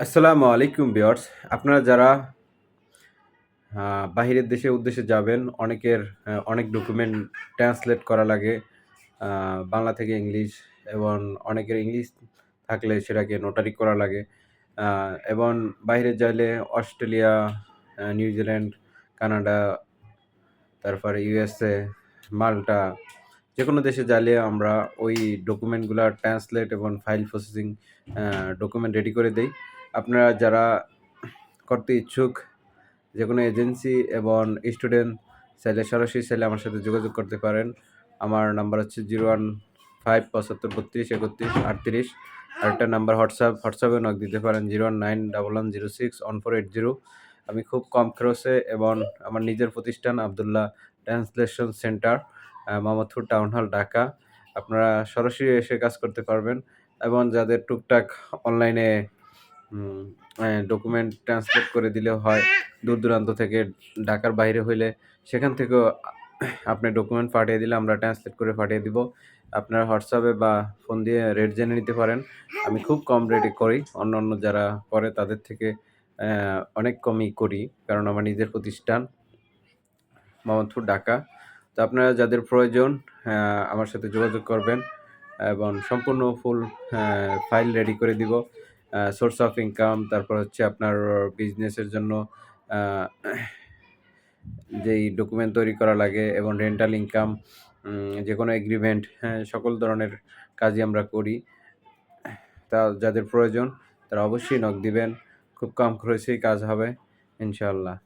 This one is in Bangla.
আসসালামু আলাইকুম বিয়ার্স আপনারা যারা বাহিরের দেশে উদ্দেশ্যে যাবেন, অনেকের অনেক ডকুমেন্ট ট্রান্সলেট করা লাগে বাংলা থেকে ইংলিশ এবং অনেকের ইংলিশ থাকলে সেটাকে নোটারি করা লাগে এবং বাইরে যাইলে অস্ট্রেলিয়া নিউজিল্যান্ড কানাডা, তারপরে ইউএসএ, মাল্টা যে কোনো দেশে যাইলে আমরা ওই ডকুমেন্টগুলো ট্রান্সলেট এবং ফাইল প্রসেসিং ডকুমেন্ট রেডি করে দেই। আপনারা যারা করতে ইচ্ছুক যে কোনো এজেন্সি এবং স্টুডেন্ট, চাইলে সরাসরি চাইলে আমার সাথে যোগাযোগ করতে পারেন। আমার নাম্বার হচ্ছে জিরো ওয়ান ফাইভ পঁচাত্তর বত্রিশ একত্রিশ আটত্রিশ। আরেকটা নাম্বার হোয়াটসঅ্যাপ, হোয়াটসঅ্যাপে নক দিতে পারেন zero one nine double one zero six one four eight zero. আমি খুব কম খরচে এবং আমার নিজের প্রতিষ্ঠান Abdullah translation centre Mohammadpur town hall, Dhaka. আপনারা সরাসরি এসে কাজ করতে পারবেন এবং যাদের টুকটাক অনলাইনে ডকুমেন্ট ট্রান্সলেট করে দিলেও হয়। দূর দূরান্ত থেকে ঢাকার বাইরে হইলে সেখান থেকেও আপনি ডকুমেন্ট পাঠিয়ে দিলে আমরা ট্রান্সলেট করে পাঠিয়ে দিব। আপনার হোয়াটসঅ্যাপে বা ফোন দিয়ে রেট জেনে নিতে পারেন। আমি খুব কম রেটে করি। অন্য অন্য যারা করে তাদের থেকে অনেক কমই করি। কারণ আমার নিজের প্রতিষ্ঠান মোহাম্মদপুর, ঢাকা। তো আপনারা যাদের প্রয়োজন আমার সাথে যোগাযোগ করবেন এবং সম্পূর্ণ ফুল ফাইল রেডি করে দিব। সোর্স অফ ইনকাম তারপর হচ্ছে আপনার বিজনেসের জন্য যেই ডকুমেন্ট তৈরি করা লাগে এবং রেন্টাল ইনকাম যে কোনো এগ্রিমেন্ট হ্যাঁ সকল ধরনের কাজই আমরা করি। তা যাদের প্রয়োজন, তারা অবশ্যই নক দিবেন। খুব কম খরচেই কাজ হবে, ইনশাআল্লাহ।